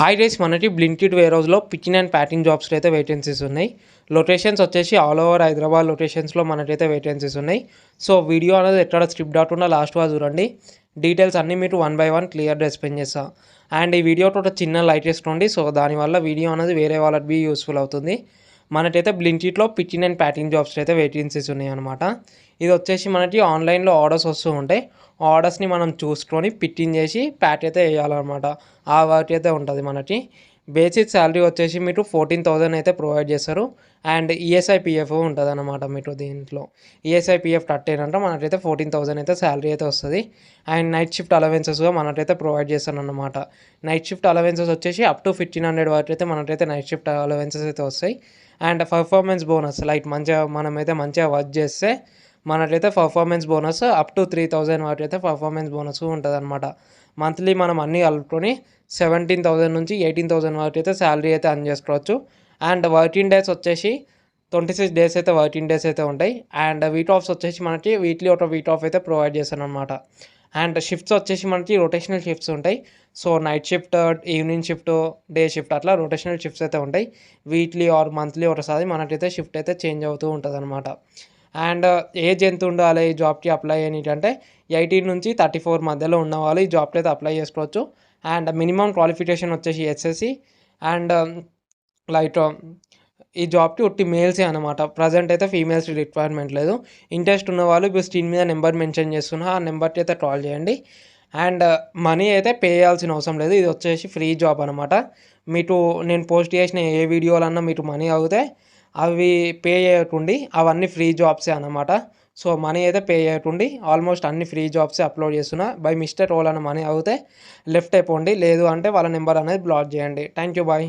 High డేస్ మనకి Blinkit వేర్ హౌస్లో పికింగ్ అండ్ ప్యాకింగ్ జాబ్స్లో అయితే వేకెన్సీస్ ఉన్నాయి. లొకేషన్స్ వచ్చేసి ఆల్ ఓవర్ హైదరాబాద్ లొకేషన్స్లో మనకైతే వేకెన్సీస్ ఉన్నాయి. సో వీడియో అనేది ఎక్కడ స్క్రిప్ట్ కాకుండా లాస్ట్ వరకు చూడండి. డీటెయిల్స్ అన్నీ మీరు వన్ బై వన్ క్లియర్గా ఎక్స్ప్లెయిన్ చేస్తాను అండ్ ఈ వీడియోతో ఒక చిన్న లైట్ వేసుకోండి. సో దానివల్ల వీడియో అనేది వేరే వాళ్ళకి బి యూస్ఫుల్ అవుతుంది. మనకైతే బ్లింకిట్లో పికింగ్ అండ్ ప్యాకింగ్ జాబ్స్ అయితే వేకెన్సీస్ ఉన్నాయన్నమాట. ఇది వచ్చేసి మనకి ఆన్లైన్లో ఆర్డర్స్ వస్తూ ఉంటాయి. ఆర్డర్స్ని మనం చూసుకొని పిట్టింగ్ చేసి ప్యాక్ అయితే వేయాలన్నమాట. ఆ వర్క్ అయితే ఉంటుంది మనకి. బేసిక్ శాలరీ వచ్చేసి మీరు ఫోర్టీన్ థౌజండ్ అయితే ప్రొవైడ్ చేస్తారు. అండ్ ఈఎస్ఐ పిఎఫ్ ఉంటుంది అనమాట మీకు దీంట్లో. ఈఎస్ఐ పిఎఫ్ కట్ మనకైతే ఫోర్టీన్ థౌజండ్ అయితే శాలరీ అయితే వస్తుంది. అండ్ నైట్ షిఫ్ట్ అలవెన్సెస్గా మనకైతే ప్రొవైడ్ చేస్తాను అనమాట నైట్ షిఫ్ట్ అలవెన్సెస్ వచ్చేసి అప్ టు ఫిఫ్టీన్ హండ్రెడ్ వరకు అయితే మనకైతే నైట్ షిఫ్ట్ అలవెన్సెస్ అయితే వస్తాయి. అండ్ పర్ఫార్మెన్స్ బోనస్ లైక్ మంచిగా మనమైతే మంచిగా వర్క్ చేస్తే మనకైతే performance bonus up to three thousand వరకు అయితే పర్ఫార్మెన్స్ బోనస్ ఉంటుంది అనమాట మంత్లీ మనం అన్నీ కలుపుకొని సెవెంటీన్ థౌజండ్ నుంచి ఎయిటీన్ థౌజండ్ వరకు అయితే శాలరీ అయితే అర్న్ చేసుకోవచ్చు. అండ్ వర్కింగ్ డేస్ వచ్చేసి ట్వంటీ సిక్స్ డేస్ అయితే వర్కింగ్ డేస్ అయితే ఉంటాయి. అండ్ వీక్ ఆఫ్స్ వచ్చేసి మనకి వీక్లీ ఒక వీక్ ఆఫ్ అయితే ప్రొవైడ్ చేస్తాను అనమాట అండ్ షిఫ్ట్స్ వచ్చేసి మనకి రొటేషనల్ షిఫ్ట్స్ ఉంటాయి. So night shift evening shift day shift అట్లా రొటేషనల్ షిఫ్ట్స్ అయితే ఉంటాయి. వీక్లీ ఆర్ మంత్లీ ఒకసారి మనకైతే షిఫ్ట్ అయితే చేంజ్ అవుతూ ఉంటుంది అనమాట అండ్ ఏజ్ ఎంత ఉండాలి ఈ జాబ్కి అప్లై అంటే ఎయిటీన్ నుంచి థర్టీ ఫోర్ మధ్యలో ఉన్నవాళ్ళు ఈ జాబ్కి అయితే అప్లై చేసుకోవచ్చు. అండ్ మినిమం క్వాలిఫికేషన్ వచ్చేసి ఎస్ఎస్సి అండ్ లైక్ ఈ జాబ్కి ఉట్టి మేల్సే అనమాట ప్రజెంట్ అయితే ఫీమేల్స్ రిక్వైర్మెంట్ లేదు. ఇంట్రెస్ట్ ఉన్న వాళ్ళు ఇప్పుడు స్క్రీన్ మీద నెంబర్ మెన్షన్ చేస్తున్నా ఆ నెంబర్కి అయితే కాల్ చేయండి. అండ్ మనీ అయితే పే చేయాల్సిన అవసరం లేదు. ఇది వచ్చేసి ఫ్రీ జాబ్ అనమాట మీకు నేను పోస్ట్ చేసిన ఏ వీడియోలన్నా మీకు మనీ అవుతే అవి పే చేయకుండి అవన్నీ ఫ్రీ జాబ్సే అనమాట సో మనీ అయితే పే చేయకుండి ఆల్మోస్ట్ అన్ని ఫ్రీ జాబ్సే అప్లోడ్ చేస్తున్నా. బై మిస్టేక్ వాళ్ళని మనీ అవుతే లెఫ్ట్ అయిపోండి. లేదు అంటే వాళ్ళ నెంబర్ అనేది బ్లాక్ చేయండి. Thank you bye